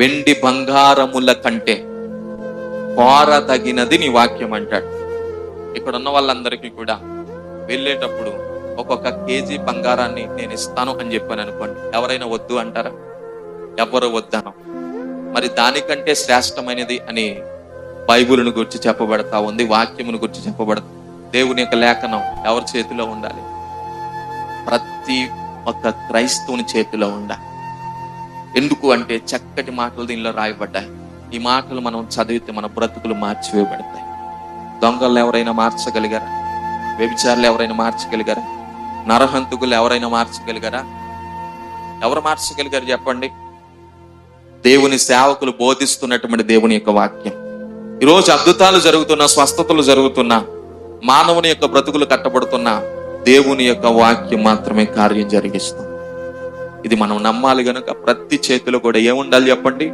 వెండి బంగారముల కంటే కోరదగినది నీ వాక్యం అంటాడు. ఇక్కడ ఉన్న వాళ్ళందరికీ కూడా వెళ్ళేటప్పుడు ఒక్కొక్క కేజీ బంగారాన్ని నేను ఇస్తాను అని చెప్పాను అనుకోండి. ఎవరైనా వద్దు అంటారా? ఎవరు వద్దాను మరి దానికంటే శ్రేష్టమైనది అని బైబిల్ను గురించి చెప్పబడతా ఉంది వాక్యమును గురించి చెప్పబడతా దేవుని యొక్క లేఖనం ఎవరి చేతిలో ఉండాలి? ప్రతి ఒక్క క్రైస్తవుని చేతిలో ఉండాలి. ఎందుకు అంటే చక్కటి మాటలు దీనిలో రాయబడ్డాయి. ఈ మాటలు మనం చదివితే మన బ్రతుకులు మార్చివేయబడతాయి. దొంగలు ఎవరైనా మార్చగలిగారా? వ్యభిచారులు ఎవరైనా మార్చగలిగారా? నరహంతుకులు ఎవరైనా మార్చగలిగారా? ఎవరు మార్చగలిగారు చెప్పండి? దేవుని సేవకులు బోధిస్తున్నటువంటి దేవుని యొక్క వాక్యం. ఈరోజు అద్భుతాలు జరుగుతున్న స్వస్థతలు జరుగుతున్న మానవుని యొక్క బ్రతుకులు కట్టబడుతున్న దేవుని యొక్క వాక్యం మాత్రమే కార్యం జరిగిస్తుంది. ఇది మనం నమ్మాలి గనుక ప్రతి చేతిలో కూడా ఏముండాలి చెప్పండి?